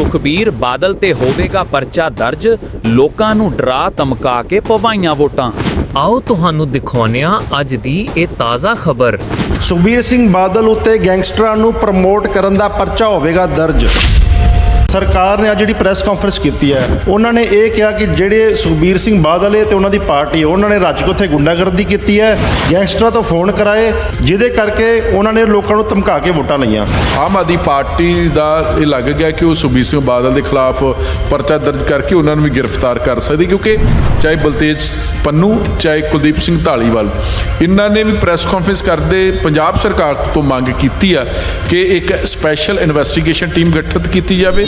ਸੁਖਬੀਰ ਬਾਦਲ ਤੇ ਹੋਵੇਗਾ ਪਰਚਾ ਦਰਜ, ਲੋਕਾਂ ਨੂੰ ਡਰਾ ਧਮਕਾ ਕੇ ਪਵਾਈਆਂ ਵੋਟਾਂ। ਆਓ ਤੁਹਾਨੂੰ ਦਿਖਾਉਂਦੇ ਹਾਂ ਅੱਜ ਦੀ ਇਹ ਤਾਜ਼ਾ ਖਬਰ। ਸੁਖਬੀਰ ਸਿੰਘ ਬਾਦਲ ਉੱਤੇ ਗੈਂਗਸਟਰਾਂ ਨੂੰ ਪ੍ਰਮੋਟ ਕਰਨ ਦਾ ਪਰਚਾ ਹੋਵੇਗਾ ਦਰਜ। ਸਰਕਾਰ ਨੇ ਅੱਜ ਜਿਹੜੀ ਪ੍ਰੈਸ ਕਾਨਫਰੰਸ ਕੀਤੀ ਹੈ, ਉਹਨਾਂ ਨੇ ਇਹ ਕਿਹਾ ਕਿ ਜਿਹੜੇ ਸੁਖਬੀਰ ਸਿੰਘ ਬਾਦਲ ਹੈ ਤੇ ਉਹਨਾਂ ਦੀ ਪਾਰਟੀ ਉਹਨਾਂ ਨੇ ਰੱਜ ਕੇ ਉੱਥੇ ਗੁੰਡਾਗਰਦੀ ਕੀਤੀ ਹੈ, ਗੈਂਗਸਟਰਾਂ ਤੋਂ ਫੋਨ ਕਰਾਏ, ਜਿਹਦੇ ਕਰਕੇ ਉਹਨਾਂ ਨੇ ਲੋਕਾਂ ਨੂੰ ਧਮਕਾ ਕੇ ਵੋਟਾਂ ਲਈਆਂ। ਆਮ ਆਦਮੀ ਪਾਰਟੀ ਦਾ ਇਹ ਲੱਗ ਗਿਆ ਕਿ ਉਹ ਸੁਖਬੀਰ ਸਿੰਘ ਬਾਦਲ ਦੇ ਖਿਲਾਫ ਪਰਚਾ ਦਰਜ ਕਰਕੇ ਉਹਨਾਂ ਨੂੰ ਵੀ ਗ੍ਰਿਫਤਾਰ ਕਰ ਸਕਦੀ, ਕਿਉਂਕਿ ਚਾਹੇ ਬਲਤੇਜ ਪੰਨੂ, ਚਾਹੇ ਕੁਲਦੀਪ ਸਿੰਘ ਢਾਲੀਵਾਲ ਇਹਨਾਂ ਨੇ ਵੀ ਪ੍ਰੈਸ ਕਾਨਫਰੰਸ ਕਰਦੇ ਪੰਜਾਬ ਸਰਕਾਰ ਤੋਂ ਮੰਗ ਕੀਤੀ ਆ ਕਿ ਇੱਕ ਸਪੈਸ਼ਲ ਇਨਵੈਸਟੀਗੇਸ਼ਨ ਟੀਮ ਗਠਿਤ ਕੀਤੀ ਜਾਵੇ।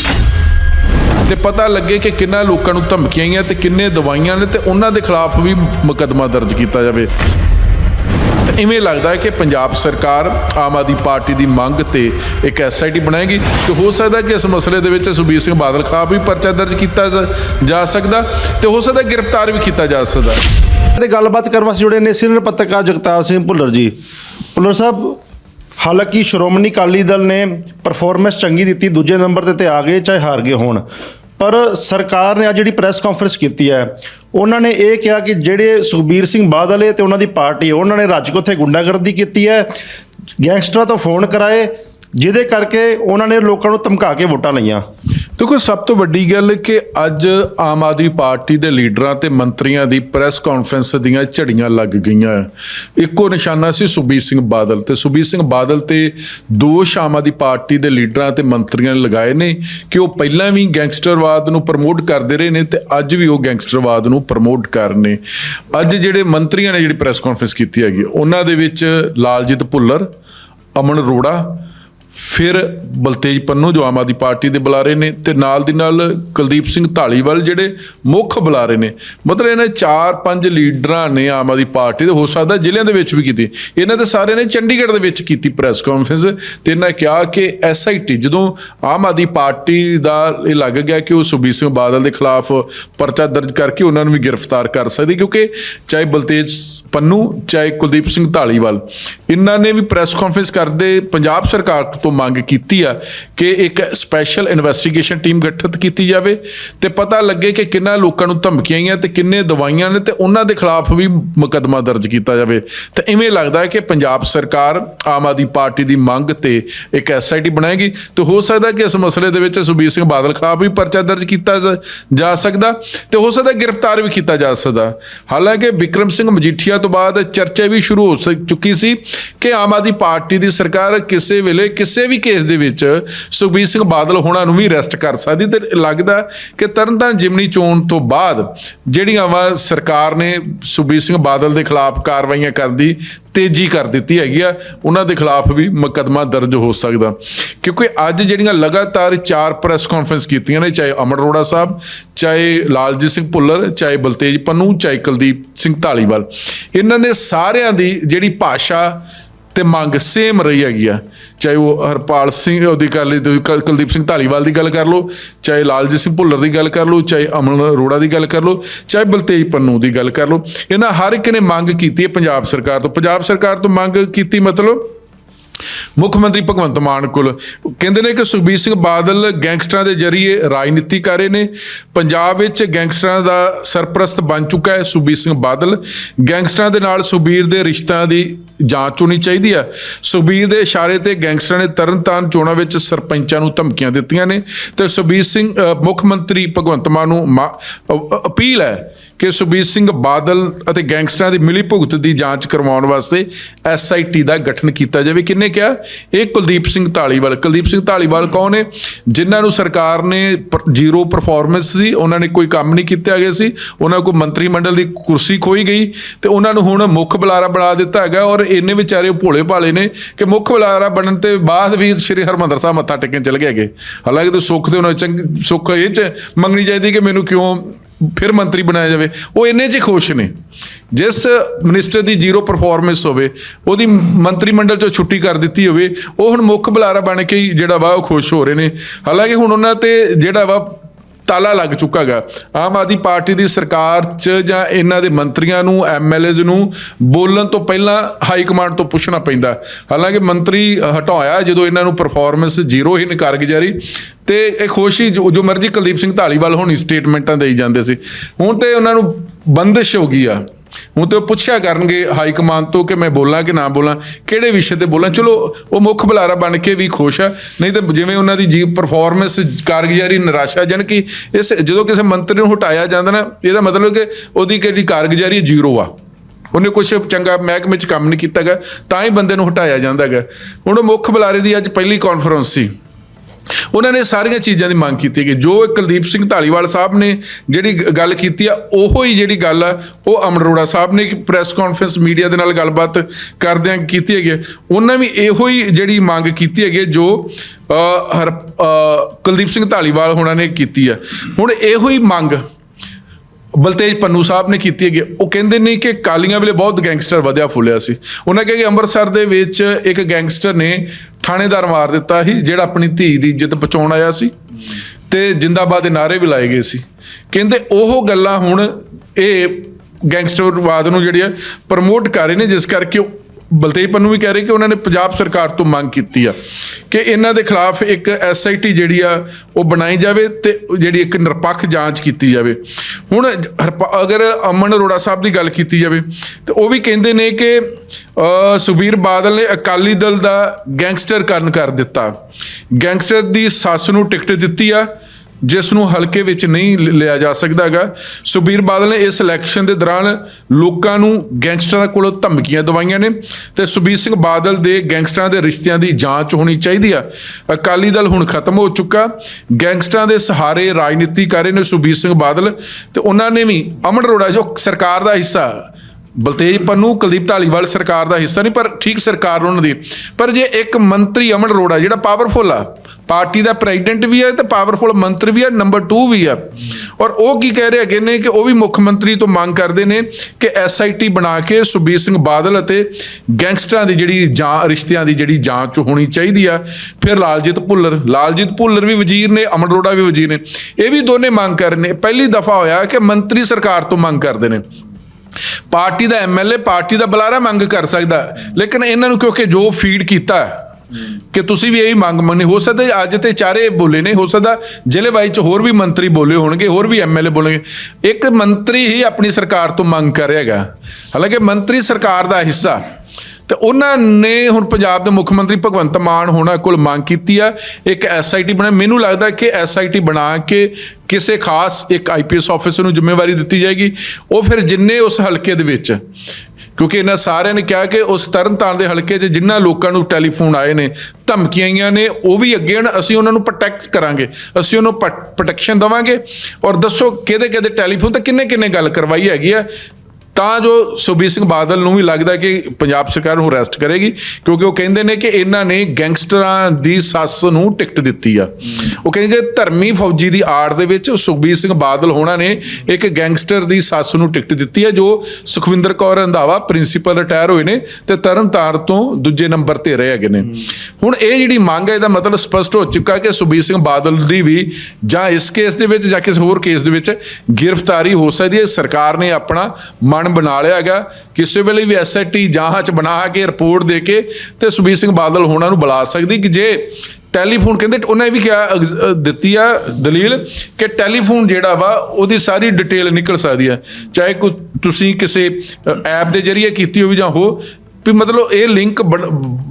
ਤੇ ਪਤਾ ਲੱਗੇ ਕਿ ਕਿੰਨਾ ਲੋਕਾਂ ਨੂੰ ਧਮਕੀਆਂ ਆਈਆਂ ਤੇ ਕਿੰਨੇ ਦਵਾਈਆਂ ਨੇ ਤੇ ਉਹਨਾਂ ਦੇ ਖਿਲਾਫ ਵੀ ਮੁਕੱਦਮਾ ਦਰਜ ਕੀਤਾ ਜਾਵੇ। ਇਵੇਂ ਲੱਗਦਾ ਹੈ ਕਿ ਪੰਜਾਬ ਸਰਕਾਰ ਆਮ ਆਦਮੀ ਪਾਰਟੀ ਦੀ ਮੰਗ ਤੇ ਇੱਕ ਐਸਆਈਟੀ ਬਣਾਏਗੀ ਤੇ ਹੋ ਸਕਦਾ ਕਿ ਇਸ ਮਸਲੇ ਦੇ ਵਿੱਚ ਸੁਬੀਰ ਸਿੰਘ ਬਾਦਲ ਖਿਲਾਫ ਵੀ ਪਰਚਾ ਦਰਜ ਕੀਤਾ ਜਾ- ਜਾ ਸਕਦਾ ਤੇ ਹੋ ਸਕਦਾ ਗ੍ਰਿਫਤਾਰ ਵੀ ਕੀਤਾ ਜਾ ਸਕਦਾ ਤੇ ਗੱਲਬਾਤ ਕਰਨ ਵਾਸਤੇ ਜੁੜੇ ਨੇ ਸੀਨੀਅਰ ਪੱਤਰਕਾਰ ਜਗਤਾਰ ਸਿੰਘ ਭੁੱਲਰ ਜੀ। ਭੁੱਲਰ ਸਾਹਿਬ ਹਾਲਾਂਕਿ ਸ਼੍ਰੋਮਣੀ ਅਕਾਲੀ ਦਲ ਨੇ ਪਰਫਾਰਮੈਂਸ ਚੰਗੀ ਦਿੱਤੀ, ਦੂਜੇ ਨੰਬਰ ਤੇ ਤੇ ਆ ਗਏ, ਚਾਹੇ ਹਾਰ ਗਏ ਹੋਣ। ਪਰ ਸਰਕਾਰ ਨੇ ਅੱਜ ਜਿਹੜੀ ਪ੍ਰੈਸ ਕਾਨਫਰੰਸ ਕੀਤੀ ਹੈ, ਉਹਨਾਂ ਨੇ ਇਹ ਕਿਹਾ ਕਿ ਜਿਹੜੇ ਸੁਖਬੀਰ ਸਿੰਘ ਬਾਦਲ ਹੈ ਤੇ ਉਹਨਾਂ ਦੀ ਪਾਰਟੀ ਉਹਨਾਂ ਨੇ ਰੱਜ ਕੇ ਉੱਥੇ ਗੁੰਡਾਗਰਦੀ ਕੀਤੀ ਹੈ, ਗੈਂਗਸਟਰਾਂ ਤੋਂ ਫੋਨ ਕਰਾਏ, ਜਿਹਦੇ ਕਰਕੇ ਉਹਨਾਂ ਨੇ ਲੋਕਾਂ ਨੂੰ ਧਮਕਾ ਕੇ ਵੋਟਾਂ ਲਈਆਂ। ਦੇਖੋ, ਸਭ ਤੋਂ ਵੱਡੀ ਗੱਲ ਕਿ ਅੱਜ ਆਮ ਆਦਮੀ ਪਾਰਟੀ ਦੇ ਲੀਡਰਾਂ ਤੇ ਮੰਤਰੀਆਂ ਦੀ ਪ੍ਰੈਸ ਕਾਨਫਰੰਸ ਦੀਆਂ ਝੜੀਆਂ ਲੱਗ ਗਈਆਂ। ਇੱਕੋ ਨਿਸ਼ਾਨਾ ਸੀ ਸੁਬੀਰ ਸਿੰਘ ਬਾਦਲ ਤੇ। ਸੁਬੀਰ ਸਿੰਘ ਬਾਦਲ ਤੇ ਦੋਸ਼ ਆਮ ਆਦਮੀ ਪਾਰਟੀ ਦੇ ਲੀਡਰਾਂ ਤੇ ਮੰਤਰੀਆਂ ਨੇ ਲਗਾਏ ਨੇ ਕਿ ਉਹ ਪਹਿਲਾਂ ਵੀ ਗੈਂਗਸਟਰਵਾਦ ਨੂੰ ਪ੍ਰਮੋਟ ਕਰਦੇ ਰਹੇ ਨੇ ਤੇ ਅੱਜ ਵੀ ਉਹ ਗੈਂਗਸਟਰਵਾਦ ਨੂੰ ਪ੍ਰਮੋਟ ਕਰ ਨੇ। ਅੱਜ ਜਿਹੜੇ ਮੰਤਰੀਆਂ ਨੇ ਜਿਹੜੀ ਪ੍ਰੈਸ ਕਾਨਫਰੰਸ ਕੀਤੀ ਹੈਗੀ, ਉਹਨਾਂ ਦੇ ਵਿੱਚ ਲਾਲਜੀਤ ਭੁੱਲਰ, ਅਮਨ ਅਰੋੜਾ ਫਿਰ ਬਲਤੇਜ ਪੰਨੂ ਜੋ ਆਮ ਆਦਮੀ ਪਾਰਟੀ ਦੇ ਬੁਲਾਰੇ ਨੇ ਤੇ ਨਾਲ ਦੀ ਨਾਲ ਕੁਲਦੀਪ ਸਿੰਘ ਢਾਲੀਵਾਲ ਜਿਹੜੇ ਮੁੱਖ ਬੁਲਾਰੇ ਨੇ। ਮਤਲਬ ਇਹਨਾਂ ਚਾਰ ਪੰਜ ਲੀਡਰਾਂ ਨੇ ਆਮ ਆਦਮੀ ਪਾਰਟੀ ਦੇ, ਹੋ ਸਕਦਾ ਜ਼ਿਲ੍ਹਿਆਂ ਦੇ ਵਿੱਚ ਵੀ ਕੀਤੀ। ਇਹਨਾਂ ਦੇ ਸਾਰਿਆਂ ਨੇ ਚੰਡੀਗੜ੍ਹ ਦੇ ਵਿੱਚ ਕੀਤੀ ਪ੍ਰੈਸ ਕਾਨਫਰੰਸ ਤੇ ਇਹਨਾਂ ਕਿਹਾ ਕਿ ਐਸਆਈਟੀ ਜਦੋਂ ਆਮ ਆਦਮੀ ਪਾਰਟੀ ਦਾ ਇਹ ਲੱਗ ਗਿਆ ਕਿ ਉਹ ਸੁਬੀਰ ਸਿੰਘ ਬਾਦਲ ਦੇ ਖਿਲਾਫ ਪਰਚਾ ਦਰਜ ਕਰਕੇ ਉਹਨਾਂ ਨੂੰ ਵੀ ਗ੍ਰਿਫਤਾਰ ਕਰ ਸਕਦੀ, ਕਿਉਂਕਿ ਚਾਹੇ ਬਲਤੇਜ ਪੰਨੂ, ਚਾਹੇ ਕੁਲਦੀਪ ਸਿੰਘ ਢਾਲੀਵਾਲ ਇਹਨਾਂ ਨੇ ਵੀ ਪ੍ਰੈਸ ਕਾਨਫਰੰਸ ਕਰਦੇ ਪੰਜਾਬ ਸਰਕਾਰ ਤੋਂ ਮੰਗ ਕੀਤੀ ਆ ਕਿ ਇੱਕ ਸਪੈਸ਼ਲ ਇਨਵੈਸਟੀਗੇਸ਼ਨ ਟੀਮ ਗਠਿਤ ਕੀਤੀ ਜਾਵੇ ਤੇ ਪਤਾ ਲੱਗੇ ਕਿ ਕਿੰਨਾ ਲੋਕਾਂ ਨੂੰ ਧਮਕੀਆਂ ਆਈਆਂ ਤੇ ਕਿੰਨੇ ਦਵਾਈਆਂ ਨੇ ਤੇ ਉਹਨਾਂ ਦੇ ਖਿਲਾਫ ਵੀ ਮੁਕੱਦਮਾ ਦਰਜ ਕੀਤਾ ਜਾਵੇ। ਤੇ ਇਵੇਂ ਲੱਗਦਾ ਹੈ ਕਿ ਪੰਜਾਬ ਸਰਕਾਰ ਆਮ ਆਦਮੀ ਪਾਰਟੀ ਦੀ ਮੰਗ ਤੇ ਇੱਕ ਐਸਆਈਟੀ ਬਣਾਏਗੀ। ਤੇ ਹੋ ਸਕਦਾ ਕਿ ਇਸ ਮਸਲੇ ਦੇ ਵਿੱਚ ਸੁਬੀਰ ਸਿੰਘ ਬਾਦਲ ਖਿਲਾਫ ਵੀ ਪਰਚਾ ਦਰਜ ਕੀਤਾ ਜਾ- ਜਾ ਸਕਦਾ ਤੇ ਹੋ ਸਕਦਾ ਗ੍ਰਿਫਤਾਰ ਵੀ ਕੀਤਾ ਜਾ ਸਕਦਾ। ਹਾਲਾਂਕਿ ਵਿਕਰਮ ਸਿੰਘ ਮਜੀਠੀਆ ਤੋਂ ਬਾਅਦ ਚਰਚਾ ਵੀ ਸ਼ੁਰੂ ਹੋ ਸਕ- ਚੁੱਕੀ ਸੀ ਕਿ ਆਮ ਆਦਮੀ ਪਾਰਟੀ ਦੀ ਸਰਕਾਰ ਕਿਸੇ ਵੇਲੇ ਕਿਸੇ ਵੀ ਕੇਸ ਦੇ ਵਿੱਚ ਸੁਖਬੀਰ ਸਿੰਘ ਬਾਦਲ ਹੋਣਾ ਨੂੰ ਵੀ ਅਰੈਸਟ ਕਰ ਸਕਦੀ ਤੇ ਲੱਗਦਾ ਕਿ ਤਰਨਤਾਰਨ ਜਿਮਨੀ ਚੋਣ ਤੋਂ ਬਾਅਦ ਜਿਹੜੀਆਂ ਵਾ ਸਰਕਾਰ ਨੇ ਸੁਖਬੀਰ ਸਿੰਘ ਬਾਦਲ ਦੇ ਖਿਲਾਫ ਕਾਰਵਾਈਆਂ ਕਰਦੀ, ਤੇਜ਼ੀ ਕਰ ਦਿੱਤੀ ਹੈਗੀ ਆ, ਉਹਨਾਂ ਦੇ ਖਿਲਾਫ ਵੀ ਮੁਕੱਦਮਾ ਦਰਜ ਹੋ ਸਕਦਾ। ਕਿਉਂਕਿ ਅੱਜ ਜਿਹੜੀਆਂ ਲਗਾਤਾਰ ਚਾਰ ਪ੍ਰੈਸ ਕਾਨਫਰੰਸ ਕੀਤੀਆਂ ਨੇ, ਚਾਹੇ ਅਮਰ ਅਰੋੜਾ ਸਾਹਿਬ, ਚਾਹੇ ਲਾਲਜੀਤ ਸਿੰਘ ਭੁੱਲਰ, ਚਾਹੇ ਬਲਤੇਜ ਪੰਨੂ, ਚਾਹੇ ਕੁਲਦੀਪ ਸਿੰਘ ਢਾਲੀਵਾਲ ਇਹਨਾਂ ਨੇ ਸਾਰਿਆਂ ਦੀ ਜਿਹੜੀ ਭਾਸ਼ਾ ਤੇ ਮੰਗ ਸੇਮ ਰਹੀ ਹੈਗੀ ਆ। ਚਾਹੇ ਉਹ ਹਰਪਾਲ ਸਿੰਘ, ਉਹਦੀ ਕਰ ਲਈ ਤੁਸੀਂ ਕੁਲ- ਕੁਲਦੀਪ ਸਿੰਘ ਢਾਲੀਵਾਲ ਦੀ ਗੱਲ ਕਰ ਲਓ, ਚਾਹੇ ਲਾਲਜੀਤ ਸਿੰਘ ਭੁੱਲਰ ਦੀ ਗੱਲ ਕਰ ਲਓ, ਚਾਹੇ ਅਮਨ ਅਰੋੜਾ ਦੀ ਗੱਲ ਕਰ ਲਓ, ਚਾਹੇ ਬਲਤੇਜ ਪੰਨੂ ਦੀ ਗੱਲ ਕਰ ਲਓ। ਇਹਨਾਂ ਹਰ ਇੱਕ ਨੇ ਮੰਗ ਕੀਤੀ ਹੈ ਪੰਜਾਬ ਸਰਕਾਰ ਤੋਂ। ਪੰਜਾਬ ਸਰਕਾਰ ਤੋਂ ਮੰਗ ਕੀਤੀ ਮਤਲਬ ਮੁੱਖ ਮੰਤਰੀ ਭਗਵੰਤ ਮਾਨ ਕੋਲ ਕਹਿੰਦੇ ਨੇ ਕਿ ਸੁਖਬੀਰ ਸਿੰਘ ਬਾਦਲ ਗੈਂਗਸਟਰਾਂ ਦੇ ਜ਼ਰੀਏ ਰਾਜਨੀਤੀ ਕਰ ਰਹੇ ਨੇ। ਪੰਜਾਬ ਵਿੱਚ ਗੈਂਗਸਟਰਾਂ ਦਾ ਸਰਪ੍ਰਸਤ ਬਣ ਚੁੱਕਾ ਹੈ ਸੁਖਬੀਰ ਸਿੰਘ ਬਾਦਲ। ਗੈਂਗਸਟਰਾਂ ਦੇ ਨਾਲ ਸੁਖਬੀਰ ਦੇ ਰਿਸ਼ਤਿਆਂ ਦੀ ਜਾਂਚ ਹੋਣੀ ਚਾਹੀਦੀ ਆ। ਸੁਖਬੀਰ ਦੇ ਇਸ਼ਾਰੇ ਤੇ ਗੈਂਗਸਟਰਾਂ ਨੇ ਤਰਨਤਾਰਨ ਚੋਣਾਂ ਵਿੱਚ ਸਰਪੰਚਾਂ ਨੂੰ ਧਮਕੀਆਂ ਦਿੱਤੀਆਂ ਨੇ ਤੇ ਸੁਖਬੀਰ ਸਿੰਘ ਮੁੱਖ ਮੰਤਰੀ ਭਗਵੰਤ ਮਾਨ ਨੂੰ ਮਾ- ਅਪੀਲ ਹੈ ਕਿ ਸੁਖਬੀਰ ਸਿੰਘ ਬਾਦਲ ਅਤੇ ਗੈਂਗਸਟਰਾਂ ਦੀ ਮਿਲੀ ਭੁਗਤ ਦੀ ਜਾਂਚ ਕਰਵਾਉਣ ਵਾਸਤੇ ਐਸਆਈਟੀ ਦਾ ਗਠਨ ਕੀਤਾ ਜਾਵੇ। ਕਿੰਨੇ ਕਿਹਾ? ਇਹ ਕੁਲਦੀਪ ਸਿੰਘ ਢਾਲੀਵਾਲ ਕੁਲਦੀਪ ਸਿੰਘ ਢਾਲੀਵਾਲ ਕੌਣ ਨੇ? ਜਿਨ੍ਹਾਂ ਨੂੰ ਸਰਕਾਰ ਨੇ ਜ਼ੀਰੋ ਪਰਫਾਰਮੈਂਸ ਸੀ, ਉਹਨਾਂ ਨੇ ਕੋਈ ਕੰਮ ਨਹੀਂ ਕੀਤਾ ਗਿਆ ਸੀ, ਉਹਨਾਂ ਕੋਲ ਮੰਤਰੀ ਮੰਡਲ ਦੀ ਕੁਰਸੀ ਖੋਈ ਗਈ ਤੇ ਉਹਨਾਂ ਨੂੰ ਹੁਣ ਮੁੱਖ ਬੁਲਾਰਾ ਬਣਾ ਦਿੱਤਾ ਹੈਗਾ ਔਰ ਇੰਨੇ ਵਿਚਾਰੇ ਭੋਲੇ ਭਾਲੇ ਨੇ ਕਿ ਮੁੱਖ ਬੁਲਾਰਾ ਬਣਨ ਤੇ ਬਾਅਦ ਵੀ ਸ਼੍ਰੀ ਹਰਮੰਦਰ ਸਾਹਿਬ ਮੱਥਾ ਟੇਕਣ ਚਲੇ ਗਏ ਹਾਲਾਂਕਿ ਤੇ ਸੁੱਖ ਤੇ ਉਹਨਾਂ ਚੰਗ, ਸੁੱਖ ਇਹ ਚ ਮੰਗਣੀ ਚਾਹੀਦੀ ਕਿ ਮੈਨੂੰ ਕਿਉਂ ਫਿਰ ਮੰਤਰੀ ਬਣਾਇਆ ਜਾਵੇ, ਉਹ ਇੰਨੇ 'ਚ ਖੁਸ਼ ਨੇ। ਜਿਸ ਮਿਨਿਸਟਰ ਦੀ ਜ਼ੀਰੋ ਪਰਫਾਰਮੈਂਸ ਹੋਵੇ, ਉਹਦੀ ਮੰਤਰੀ ਮੰਡਲ ਚੋਂ ਛੁੱਟੀ ਕਰ ਦਿੱਤੀ ਹੋਵੇ, ਉਹ ਹੁਣ ਮੁੱਖ ਬੁਲਾਰਾ ਬਣ ਕੇ ਹੀ ਜਿਹੜਾ ਵਾ ਉਹ ਖੁਸ਼ ਹੋ ਰਹੇ ਨੇ। ਹਾਲਾਂਕਿ ਹੁਣ ਉਹਨਾਂ ਤੇ ਜਿਹੜਾ ਵਾ ਤਾਲਾ ਲੱਗ ਚੁੱਕਾਗਾ। ਆਮ ਆਦਮੀ ਪਾਰਟੀ ਦੀ ਸਰਕਾਰ 'ਚ ਜਾਂ ਇਹਨਾਂ ਦੇ ਮੰਤਰੀਆਂ ਨੂੰ ਐਮਐਲਏਜ਼ ਨੂੰ ਬੋਲਣ ਤੋਂ ਪਹਿਲਾਂ ਹਾਈ ਕਮਾਂਡ ਤੋਂ ਪੁੱਛਣਾ ਪੈਂਦਾ। ਹਾਲਾਂਕਿ ਮੰਤਰੀ ਹਟਾਇਆ ਜਦੋਂ ਇਹਨਾਂ ਨੂੰ ਪਰਫਾਰਮੈਂਸ ਜ਼ੀਰੋ ਹੀ ਕਾਰਗੁਜ਼ਾਰੀ ਤੇ ਇਹ ਖੁਸ਼ੀ ਜੋ ਜੋ ਮਰਜ਼ੀ ਕੁਲਦੀਪ ਸਿੰਘ ਢਾਲੀਵਾਲ ਹੋਣੀ ਸਟੇਟਮੈਂਟਾਂ ਦੇਈ ਜਾਂਦੇ ਸੀ। ਹੁਣ ਤੇ ਉਹਨਾਂ ਨੂੰ ਬੰਦਿਸ਼ ਹੋ ਗਈ ਆ। ਹੁਣ ਤੇ ਉਹ ਪੁੱਛਿਆ ਕਰਨਗੇ ਹਾਈ ਕਮਾਂਡ ਤੋਂ ਕਿ ਮੈਂ ਬੋਲਾਂ ਕਿ ਨਾ ਬੋਲਾਂ, ਕਿਹੜੇ ਵਿਸ਼ੇ ਤੇ ਬੋਲਾਂ? ਚਲੋ, ਉਹ ਮੁੱਖ ਬੁਲਾਰਾ ਬਣ ਕੇ ਵੀ ਖੁਸ਼ ਆ। ਨਹੀਂ ਤਾਂ ਜਿਵੇਂ ਉਹਨਾਂ ਦੀ ਜੀ ਪਰਫਾਰਮੈਂਸ ਕਾਰਗੁਜ਼ਾਰੀ ਨਿਰਾਸ਼ਾ ਜਨ ਕਿ ਇਸ ਜਦੋਂ ਕਿਸੇ ਮੰਤਰੀ ਨੂੰ ਹਟਾਇਆ ਜਾਂਦਾ ਨਾ, ਇਹਦਾ ਮਤਲਬ ਕਿ ਉਹਦੀ ਕਿਹੜੀ ਕਾਰਗੁਜ਼ਾਰੀ ਜ਼ੀਰੋ ਆ। ਉਹਨੇ ਕੁਝ ਚੰਗਾ ਮਹਿਕਮੇ 'ਚ ਕੰਮ ਨਹੀਂ ਕੀਤਾਗਾ ਤਾਂ ਹੀ ਬੰਦੇ ਨੂੰ ਹਟਾਇਆ ਜਾਂਦਾਗਾ ਹੁਣ ਉਹ ਮੁੱਖ ਬੁਲਾਰੇ ਦੀ ਅੱਜ ਪਹਿਲੀ ਕਾਨਫਰੰਸ ਸੀ। ਉਹਨਾਂ ਨੇ ਸਾਰੀਆਂ ਚੀਜ਼ਾਂ ਦੀ ਮੰਗ ਕੀਤੀ ਕਿ ਜੋ ਕੁਲਦੀਪ ਸਿੰਘ ਢਾਲੀਵਾਲ ਸਾਹਿਬ ਨੇ ਜਿਹੜੀ ਗੱਲ ਕੀਤੀ ਆ, ਉਹੋ ਹੀ ਜਿਹੜੀ ਗੱਲ ਆ, ਉਹ ਅਮਰ ਅਰੋੜਾ ਸਾਹਿਬ ਨੇ ਪ੍ਰੈਸ ਕਾਨਫਰੰਸ ਮੀਡੀਆ ਦੇ ਨਾਲ ਗੱਲਬਾਤ ਕਰਦਿਆਂ ਕੀਤੀ ਹੈਗੀ ਹੈ। ਉਹਨਾਂ ਵੀ ਇਹੋ ਹੀ ਜਿਹੜੀ ਮੰਗ ਕੀਤੀ ਹੈਗੀ ਹੈ ਜੋ ਹਰ ਕੁਲਦੀਪ ਸਿੰਘ ਢਾਲੀਵਾਲ ਹੋਣਾ ਨੇ ਕੀਤੀ ਆ ਹੁਣ ਇਹੋ ਹੀ ਮੰਗ ਬਲਤੇਜ ਪੰਨੂ ਸਾਹਿਬ ਨੇ ਕੀਤੀ ਹੈਗੀ। ਉਹ ਕਹਿੰਦੇ ਨੇ ਕਿ ਕਾਲੀਆਂ ਵੇਲੇ ਬਹੁਤ ਗੈਂਗਸਟਰ ਵਧਿਆ ਫੁੱਲਿਆ ਸੀ। ਉਹਨਾਂ ਕਿਹਾ ਕਿ ਅੰਮ੍ਰਿਤਸਰ ਦੇ ਵਿੱਚ ਇੱਕ ਗੈਂਗਸਟਰ ਨੇ ਥਾਣੇਦਾਰ ਮਾਰ ਦਿੱਤਾ ਸੀ, ਜਿਹੜਾ ਆਪਣੀ ਧੀ ਦੀ ਇੱਜ਼ਤ ਬਚਾਉਣ ਆਇਆ ਸੀ ਤੇ ਜਿੰਦਾਬਾਦ ਦੇ ਨਾਰੇ ਵੀ ਲਾਏ ਗਏ ਸੀ। ਕਹਿੰਦੇ ਉਹ ਗੱਲਾਂ ਹੁਣ ਇਹ ਗੈਂਗਸਟਰਵਾਦ ਨੂੰ ਜਿਹੜੀ ਹੈ ਪ੍ਰਮੋਟ ਕਰ ਰਹੇ ਨੇ, ਜਿਸ ਕਰਕੇ ਉਹ ਬਲਤੇਜ ਪੰਨੂ ਵੀ ਕਹਿ ਰਹੇ ਕਿ ਉਹਨਾਂ ਨੇ ਪੰਜਾਬ ਸਰਕਾਰ ਤੋਂ ਮੰਗ ਕੀਤੀ ਆ ਕਿ ਇਹਨਾਂ ਦੇ ਖਿਲਾਫ ਇੱਕ ਐਸਆਈਟੀ ਜਿਹੜੀ ਆ ਉਹ ਬਣਾਈ ਜਾਵੇ ਤੇ ਜਿਹੜੀ ਇੱਕ ਨਿਰਪੱਖ ਜਾਂਚ ਕੀਤੀ ਜਾਵੇ। ਹੁਣ ਜ- ਅਗਰ ਅਮਨ ਅਰੋੜਾ ਸਾਹਿਬ ਦੀ ਗੱਲ ਕੀਤੀ ਜਾਵੇ ਤੇ ਉਹ ਵੀ ਕਹਿੰਦੇ ਨੇ ਕਿ ਅ, ਸੁਬੀਰ ਬਾਦਲ ਨੇ ਅਕਾਲੀ ਦਲ ਦਾ ਗੈਂਗਸਟਰ ਕਰਨ ਕਰ ਦਿੱਤਾ। ਗੈਂਗਸਟਰ ਦੀ ਸੱਸ ਨੂੰ ਟਿਕਟ ਦਿੱਤੀ ਆ ਜਿਸ ਨੂੰ ਹਲਕੇ ਵਿੱਚ ਨਹੀਂ ਲ- ਲਿਆ ਜਾ ਸਕਦਾਗਾ ਸੁਬੀਰ ਬਾਦਲ ਨੇ ਇਸ ਇਲੈਕਸ਼ਨ ਦੇ ਦੌਰਾਨ ਲੋਕਾਂ ਨੂੰ ਗੈਂਗਸਟਰਾਂ ਕੋਲੋਂ ਧਮਕੀਆਂ ਦਵਾਈਆਂ ਨੇ ਤੇ ਸੁਬੀਰ ਸਿੰਘ ਬਾਦਲ ਦੇ ਗੈਂਗਸਟਰਾਂ ਦੇ ਰਿਸ਼ਤਿਆਂ ਦੀ ਜਾਂਚ ਹੋਣੀ ਚਾਹੀਦੀ ਆ। ਅਕਾਲੀ ਦਲ ਹੁਣ ਖਤਮ ਹੋ ਚੁੱਕਾ। ਗੈਂਗਸਟਰਾਂ ਦੇ ਸਹਾਰੇ ਰਾਜਨੀਤੀ ਕਰ ਰਹੇ ਨੇ ਸੁਬੀਰ ਸਿੰਘ ਬਾਦਲ ਤੇ ਉਹਨਾਂ ਨੇ ਵੀ ਅਮਨ ਅਰੋੜਾ, ਜੋ ਸਰਕਾਰ ਦਾ ਹਿੱਸਾ, ਬਲਤੇਜ ਪੰਨੂ, ਕੁਲਦੀਪ ਢਾਲੀਵਾਲ ਸਰਕਾਰ ਦਾ ਹਿੱਸਾ ਨਹੀਂ, ਪਰ ਠੀਕ ਸਰਕਾਰ ਉਹਨਾਂ ਦੀ। ਪਰ ਜੇ ਇੱਕ ਮੰਤਰੀ ਅਮਨ ਅਰੋੜਾ, ਜਿਹੜਾ ਪਾਵਰਫੁਲ ਆ ਪਾਰਟੀ ਦਾ ਪ੍ਰੈਜ਼ੀਡੈਂਟ ਵੀ ਹੈ ਤੇ ਪਾਵਰਫੁਲ ਮੰਤਰੀ ਵੀ ਹੈ ਨੰਬਰ 2 ਵੀ ਹੈ। ਔਰ ਉਹ ਕੀ ਕਹਿ ਰਹੇ ਹੈਗੇ ਨੇ ਕਿ ਉਹ ਵੀ ਮੁੱਖ ਮੰਤਰੀ ਤੋਂ ਮੰਗ ਕਰਦੇ ਨੇ ਕਿ ਐਸਆਈਟੀ ਬਣਾ ਕੇ ਸੁਬੀਰ ਸਿੰਘ ਬਾਦਲ ਅਤੇ ਗੈਂਗਸਟਰਾਂ ਦੀ ਜਿਹੜੀ ਜਾਂ, ਰਿਸ਼ਤਿਆਂ ਦੀ ਜਿਹੜੀ ਜਾਂਚ ਹੋਣੀ ਚਾਹੀਦੀ ਆ। ਫਿਰ ਲਾਲਜੀਤ ਭੁੱਲਰ ਲਾਲਜੀਤ ਭੁੱਲਰ ਵੀ ਵਜ਼ੀਰ ਨੇ, ਅਮਨ ਅਰੋੜਾ ਵੀ ਵਜ਼ੀਰ ਨੇ। ਇਹ ਵੀ ਦੋਨੇ ਮੰਗ ਕਰ ਰਹੇ ਨੇ। ਪਹਿਲੀ ਦਫਾ ਹੋਇਆ ਕਿ ਮੰਤਰੀ ਸਰਕਾਰ ਤੋਂ ਮੰਗ ਕਰਦੇ ਨੇ। ਪਾਰਟੀ ਦਾ ਐਮਐਲਏ ਪਾਰਟੀ ਦਾ ਬੁਲਾਰਾ ਮੰਗ ਕਰ ਸਕਦਾ ਲੇਕਿਨ ਇਹਨਾਂ ਨੂੰ ਕਿਉਂਕਿ ਜੋ ਫੀਡ ਕੀਤਾ ਕਿ ਤੁਸੀਂ ਵੀ ਇਹੀ ਮੰਗ ਮੰਨੇ ਹੋ? ਸਕਦਾ ਅੱਜ ਤੇ ਚਾਰੇ ਬੋਲੇ ਨੇ, ਹੋ ਸਕਦਾ ਜ਼ਿਲ੍ਹੇ ਵਾਈ ਚ ਹੋਰ ਵੀ ਮੰਤਰੀ ਬੋਲੇ ਹੋਣਗੇ, ਹੋਰ ਵੀ ਐਮਐਲਏ ਬੋਲਣਗੇ। ਇੱਕ ਮੰਤਰੀ ਹੀ ਆਪਣੀ ਸਰਕਾਰ ਤੋਂ ਮੰਗ ਕਰ ਰਿਹਾ ਹਾਲਾਂਕਿ ਮੰਤਰੀ ਸਰਕਾਰ ਦਾ ਹਿੱਸਾ, ਤੇ ਉਹਨਾਂ ਨੇ ਹੁਣ ਪੰਜਾਬ ਦੇ ਮੁੱਖ ਮੰਤਰੀ ਭਗਵੰਤ ਮਾਨ ਹੋਣਾ ਕੋਲ ਮੰਗ ਕੀਤੀ ਆ। ਇੱਕ ਐਸਆਈਟੀ ਬਣਾ, ਮੈਨੂੰ ਲੱਗਦਾ ਕਿ ਐਸਆਈਟੀ ਬਣਾ ਕੇ ਕਿਸੇ ਖਾਸ ਇੱਕ ਆਈਪੀਐਸ ਆਫਿਸਰ ਨੂੰ ਜ਼ਿੰਮੇਵਾਰੀ ਦਿੱਤੀ ਜਾਏਗੀ। ਉਹ ਫਿਰ ਜਿੰਨੇ ਉਸ ਹਲਕੇ ਦੇ ਵਿੱਚ ਕਿਉਂਕਿ ਇਹਨਾਂ ਸਾਰਿਆਂ ਨੇ ਕਿਹਾ ਕਿ ਉਸ ਤਰਨਤਾਰਨ ਦੇ ਹਲਕੇ 'ਚ ਜਿੰਨਾ ਲੋਕਾਂ ਨੂੰ ਟੈਲੀਫੋਨ ਆਏ ਨੇ, ਧਮਕੀਆਂ ਆਈਆਂ ਨੇ, ਉਹ ਵੀ ਅੱਗੇ ਹਨ, ਅਸੀਂ ਉਹਨਾਂ ਨੂੰ ਪ੍ਰੋਟੈਕਟ ਕਰਾਂਗੇ। ਅਸੀਂ ਉਹਨੂੰ ਪ੍ਰੋਟੈਕਸ਼ਨ ਦਵਾਂਗੇ। ਔਰ ਦੱਸੋ ਕਿਹਦੇ ਕਿਹਦੇ ਟੈਲੀਫੋਨ ਤੇ ਕਿੰਨੇ ਕਿੰਨੇ ਗੱਲ ਕਰਵਾਈ ਹੈਗੀ ਆ? ਤਾਂ ਜੋ ਸੁਬੀਰ ਸਿੰਘ ਬਾਦਲ ਨੂੰ ਵੀ ਲੱਗਦਾ ਕਿ ਪੰਜਾਬ ਸਰਕਾਰ ਨੂੰ ਅਰੈਸਟ ਕਰੇਗੀ, ਕਿਉਂਕਿ ਉਹ ਕਹਿੰਦੇ ਨੇ ਕਿ ਇਹਨਾਂ ਨੇ ਗੈਂਗਸਟਰਾਂ ਦੀ ਸੱਸ ਨੂੰ ਟਿਕਟ ਦਿੱਤੀ ਆ। ਉਹ ਕਹਿੰਦੇ ਕਿ ਧਰਮੀ ਫੌਜੀ ਦੀ ਆੜ ਦੇ ਵਿੱਚ ਸੁਖਬੀਰ ਸਿੰਘ ਬਾਦਲ ਹੋਣਾ ਨੇ, ਇੱਕ ਗੈਂਗਸਟਰ ਦੀ ਸੱਸ ਨੂੰ ਟਿਕਟ ਦਿੱਤੀ ਹੈ ਜੋ ਸੁਖਵਿੰਦਰ ਕੌਰ ਰੰਧਾਵਾ ਪ੍ਰਿੰਸੀਪਲ ਰਿਟਾਇਰ ਹੋਏ ਨੇ ਤੇ ਤਰਨਤਾਰ ਤੋਂ ਦੂਜੇ ਨੰਬਰ ਤੇ ਰਹੇ ਹੈਗੇ ਨੇ। ਹੁਣ ਇਹ ਜਿਹੜੀ ਮੰਗ ਹੈ ਇਹਦਾ ਮਤਲਬ ਸਪਸ਼ਟ ਹੋ ਚੁੱਕਾ ਕਿ ਸੁਖਬੀਰ ਸਿੰਘ ਬਾਦਲ ਦੀ ਵੀ ਜਾਂ ਇਸ ਕੇਸ ਦੇ ਵਿੱਚ ਜਾਂ ਕਿਸੇ ਹੋਰ ਕੇਸ ਦੇ ਵਿੱਚ ਗ੍ਰਿਫਤਾਰੀ ਹੋ ਸਕਦੀ ਹੈ। ਸਰਕਾਰ ਨੇ ਆਪਣਾ ਮਨ ਬਣਾ ਲਿਆ ਹੈਗਾ, ਕਿਸੇ ਵੇਲੇ ਵੀ ਐਸਆਈਟੀ ਜਾਂਚ ਬਣਾ ਕੇ ਰਿਪੋਰਟ ਦੇ ਕੇ ਤੇ ਸੁਖਬੀਰ ਸਿੰਘ ਬਾਦਲ ਹੋਣਾ ਨੂੰ ਬੁਲਾ ਸਕਦੀ ਕਿ ਜੇ ਟੈਲੀਫੋਨ ਕਹਿੰਦੇ, ਉਹਨੇ ਵੀ ਕਿਹਾ ਦਿੱਤੀ ਆ ਦਲੀਲ ਕਿ ਟੈਲੀਫੋਨ ਜਿਹੜਾ ਵਾ, ਉਹਦੀ ਸਾਰੀ ਡਿਟੇਲ ਨਿਕਲ ਸਕਦੀ ਹੈ ਚਾਹੇ ਕੋਈ ਤੁਸੀਂ ਕਿਸੇ ਐਪ ਦੇ ਜ਼ਰੀਏ ਕੀਤੀ ਹੋਵੇ ਜਾਂ ਹੋ ਵੀ ਮਤਲਬ ਇਹ ਲਿੰਕ ਬਣ-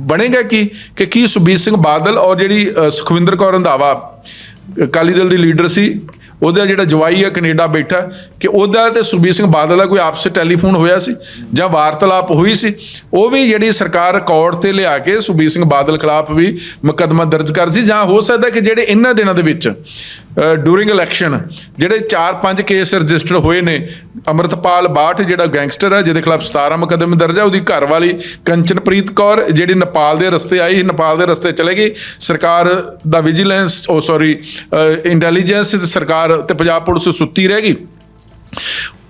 ਬਣੇਗਾ ਕਿ? ਕਿ ਕੀ ਸੁਖਬੀਰ ਸਿੰਘ ਬਾਦਲ ਔਰ ਜਿਹੜੀ ਸੁਖਵਿੰਦਰ ਕੌਰ ਰੰਧਾਵਾ, ਅਕਾਲੀ ਦਲ ਦੀ ਲੀਡਰ ਸੀ ਉਹਦਾ ਜਿਹੜਾ ਜਵਾਈ ਹੈ ਕੈਨੇਡਾ ਬੈਠਾ ਕਿ ਉਹਦਾ ਤੇ ਸੁਖਬੀਰ ਸਿੰਘ ਬਾਦਲ ਦਾ ਕੋਈ ਆਪਸ ਟੈਲੀਫੋਨ ਹੋਇਆ ਸੀ ਜਾਂ ਵਾਰਤਾਲਾਪ ਹੋਈ ਸੀ, ਉਹ ਵੀ ਜਿਹੜੀ ਸਰਕਾਰ ਰਿਕਾਰਡ ਤੇ ਲਿਆ ਕੇ ਸੁਖਬੀਰ ਸਿੰਘ ਬਾਦਲ ਖਿਲਾਫ ਵੀ ਮੁਕੱਦਮਾ ਦਰਜ ਕਰ ਸੀ ਜਾਂ ਹੋ ਸਕਦਾ ਕਿ ਜਿਹੜੇ ਇਹਨਾਂ ਦਿਨਾਂ ਦੇ ਵਿੱਚ ਡੂਰਿੰਗ ਇਲੈਕਸ਼ਨ ਜਿਹੜੇ 4-5 ਕੇਸ ਰਜਿਸਟਰਡ ਹੋਏ ਨੇ ਅਮਰਤਪਾਲ ਬਾਠ ਜਿਹੜਾ ਗੈਂਗਸਟਰ ਹੈ ਜਿਹਦੇ ਖਿਲਾਫ 17 ਮੁਕੱਦਮੇ ਦਰਜ ਹੈ ਉਹਦੀ ਘਰ ਵਾਲੀ ਕੰਚਨਪ੍ਰੀਤ ਕੌਰ ਜਿਹੜੀ ਨੇਪਾਲ ਦੇ ਰਸਤੇ ਆਈ ਸੀ, ਨੇਪਾਲ ਦੇ ਰਸਤੇ ਚਲੇ ਗਈ। ਸਰਕਾਰ ਦਾ ਵਿਜੀਲੈਂਸ ਉਹ ਸੌਰੀ ਇੰਟੈਲੀਜੈਂਸ ਸਰਕਾਰ ਤੇ ਪੰਜਾਬ ਪੁਲਿਸ ਸੁੱਤੀ ਰਹਿ ਗਈ।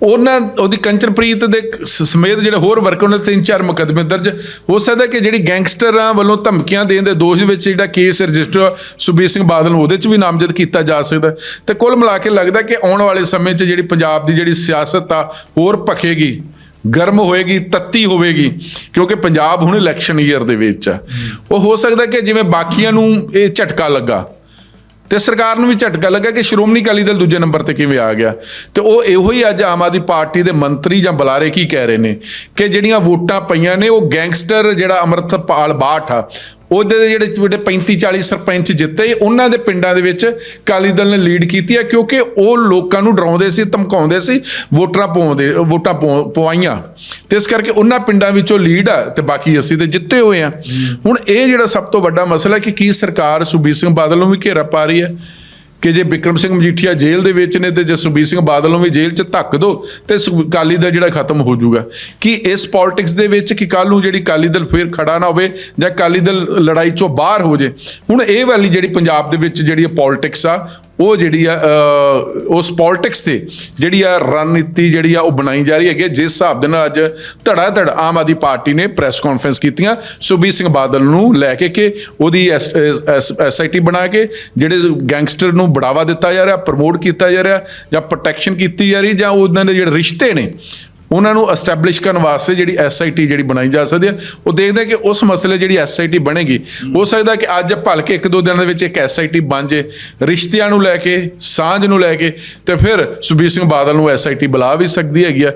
ਉਹਨਾਂ ਉਹਦੀ ਕੰਚਨਪ੍ਰੀਤ ਦੇ ਸਮੇਤ ਜਿਹੜੇ ਹੋਰ ਵਰਕਰ ਉਹਨਾਂ ਦੇ ਤਿੰਨ ਚਾਰ ਮੁਕੱਦਮੇ ਦਰਜ, ਹੋ ਸਕਦਾ ਕਿ ਜਿਹੜੀ ਗੈਂਗਸਟਰਾਂ ਵੱਲੋਂ ਧਮਕੀਆਂ ਦੇਣ ਦੇ ਦੋਸ਼ ਵਿੱਚ ਜਿਹੜਾ ਕੇਸ ਰਜਿਸਟਰ ਸੁਬੀਰ ਸਿੰਘ ਬਾਦਲ ਨੂੰ ਉਹਦੇ 'ਚ ਵੀ ਨਾਮਜ਼ਦ ਕੀਤਾ ਜਾ ਸਕਦਾ ਤੇ ਕੁੱਲ ਮਿਲਾ ਕੇ ਲੱਗਦਾ ਕਿ ਆਉਣ ਵਾਲੇ ਸਮੇਂ 'ਚ ਜਿਹੜੀ ਪੰਜਾਬ ਦੀ ਜਿਹੜੀ ਸਿਆਸਤ ਆ, ਹੋਰ ਭਖੇਗੀ, ਗਰਮ ਹੋਏਗੀ, ਤੱਤੀ ਹੋਵੇਗੀ, ਕਿਉਂਕਿ ਪੰਜਾਬ ਹੁਣ ਇਲੈਕਸ਼ਨ ਈਅਰ ਦੇ ਵਿੱਚ ਆ। ਉਹ ਹੋ ਸਕਦਾ ਕਿ ਜਿਵੇਂ ਬਾਕੀਆਂ ਨੂੰ ਇਹ ਝਟਕਾ ਲੱਗਾ। ਤੇ ਸਰਕਾਰ ਨੂੰ ਵੀ ਝਟਕਾ ਲੱਗਾ ਕਿ ਸ਼੍ਰੋਮਣੀ ਅਕਾਲੀ ਦਲ ਦੂਜੇ ਨੰਬਰ ਤੇ ਕਿਵੇਂ ਆ ਗਿਆ। ਤੇ ਉਹ ਇਹੋ ਹੀ ਅੱਜ ਆਮ ਆਦਮੀ ਪਾਰਟੀ ਦੇ ਮੰਤਰੀ ਜਾਂ ਬੁਲਾਰੇ ਕੀ ਕਹਿ ਰਹੇ ਨੇ ਕਿ ਜਿਹੜੀਆਂ ਵੋਟਾਂ ਪਈਆਂ ਨੇ, ਉਹ ਗੈਂਗਸਟਰ ਜਿਹੜਾ ਅਮਰਤਪਾਲ ਬਾਠ ਆ ਉਹਦੇ ਦੇ ਜਿਹੜੇ ਜਿਹੜੇ 35 40 ਸਰਪੰਚ ਜਿੱਤੇ ਉਹਨਾਂ ਦੇ ਪਿੰਡਾਂ ਦੇ ਵਿੱਚ ਅਕਾਲੀ ਦਲ ਨੇ ਲੀਡ ਕੀਤੀ ਹੈ ਕਿਉਂਕਿ ਉਹ ਲੋਕਾਂ ਨੂੰ ਡਰਾਉਂਦੇ ਸੀ ਧਮਕਾਉਂਦੇ ਸੀ ਵੋਟਰਾਂ ਪਾਉਂਦੇ ਵੋਟਾਂ ਪਵਾ- ਪਵਾਈਆਂ। ਤੇ ਇਸ ਕਰਕੇ ਉਹਨਾਂ ਪਿੰਡਾਂ ਵਿੱਚੋਂ ਲੀਡ ਆ ਤੇ ਬਾਕੀ ਅਸੀਂ ਤੇ ਜਿੱਤੇ ਹੋਏ ਆ। ਹੁਣ ਇਹ ਜਿਹੜਾ ਸਭ ਤੋਂ ਵੱਡਾ ਮਸਲਾ ਕਿ ਕੀ ਸਰਕਾਰ ਸੁਖਬੀਰ ਸਿੰਘ ਬਾਦਲ ਨੂੰ ਵੀ ਘੇਰਾ ਪਾ ਰਹੀ ਹੈ? ਕਿ ਜੇ ਵਿਕਰਮ ਸਿੰਘ ਮਜੀਠੀਆ ਜੇਲ੍ਹ ਦੇ ਵਿੱਚ ਨੇ ਤੇ ਜੇ ਸੁਖਬੀਰ ਸਿੰਘ ਬਾਦਲ ਨੂੰ ਵੀ ਜੇਲ੍ਹ 'ਚ ਧੱਕ ਦੋ ਤੇ ਸੁਖ- ਅਕਾਲੀ ਦਾ ਜਿਹੜਾ ਖਤਮ ਹੋ ਜਾਊਗਾ। ਕਿ ਇਸ ਪੋਲਿਟਿਕਸ ਦੇ ਵਿੱਚ ਕਿ ਕੱਲ ਨੂੰ ਜਿਹੜੀ ਅਕਾਲੀ ਦਲ ਫੇਰ ਖੜਾ ਨਾ ਹੋਵੇ ਜਾਂ ਅਕਾਲੀ ਦਲ ਲੜਾਈ 'ਚੋਂ ਬਾਹਰ ਹੋ ਜੇ? ਹੁਣ ਇਹ ਵਾਲੀ ਜਿਹੜੀ ਪੰਜਾਬ ਦੇ ਵਿੱਚ ਜਿਹੜੀ ਪੋਲਿਟਿਕਸ ਆ ਉਹ ਜਿਹੜੀ ਆ ਉਸ ਪੋਲਿਟਿਕਸ ਤੇ ਜਿਹੜੀ ਆ ਰਣਨੀਤੀ ਜਿਹੜੀ ਆ ਉਹ ਬਣਾਈ ਜਾ ਰਹੀ ਹੈਗੀ ਹੈ, ਜਿਸ ਹਿਸਾਬ ਦੇ ਨਾਲ ਅੱਜ ਧੜਾ ਧੜ ਆਮ ਆਦਮੀ ਪਾਰਟੀ ਨੇ ਪ੍ਰੈਸ ਕਾਨਫਰੰਸ ਕੀਤੀਆਂ ਸੁਖਬੀਰ ਸਿੰਘ ਬਾਦਲ ਨੂੰ ਲੈ ਕੇ ਕਿ ਉਹਦੀ ਐਸਆਈਟੀ ਬਣਾ ਕੇ ਜਿਹੜੇ ਗੈਂਗਸਟਰ ਨੂੰ ਬੜਾਵਾ ਦਿੱਤਾ ਜਾ ਰਿਹਾ ਪ੍ਰਮੋਟ ਕੀਤਾ ਜਾ ਰਿਹਾ ਜਾਂ ਪ੍ਰੋਟੈਕਸ਼ਨ ਕੀਤੀ ਜਾ ਰਹੀ ਜਾਂ ਉਹਨਾਂ ਦੇ ਜਿਹੜੇ ਰਿਸ਼ਤੇ ਨੇ ਉਹਨਾਂ ਨੂੰ ਐਸਟੈਬਲਿਸ਼ ਕਰਨ ਵਾਸਤੇ ਜਿਹੜੀ ਐਸਆਈਟੀ ਜਿਹੜੀ ਬਣਾਈ ਜਾ ਸਕਦੀ ਹੈ, ਉਹ ਦੇਖਦੇ ਕਿ ਉਸ ਮਸਲੇ ਜਿਹੜੀ ਐਸਆਈਟੀ ਬਣੇਗੀ। ਹੋ ਸਕਦਾ ਕਿ ਅੱਜ ਭਲਕੇ ਇੱਕ ਦੋ ਦਿਨਾਂ ਦੇ ਵਿੱਚ ਇੱਕ ਐਸਆਈਟੀ ਬਣ ਜੇ, ਰਿਸ਼ਤਿਆਂ ਨੂੰ ਲੈ ਕੇ, ਸਾਂਝ ਨੂੰ ਲੈ ਕੇ, ਤੇ ਫਿਰ ਸੁਬੀਰ ਸਿੰਘ ਬਾਦਲ ਨੂੰ ਐਸਆਈਟੀ ਬੁਲਾ ਵੀ ਸਕਦੀ ਹੈਗੀ ਆ।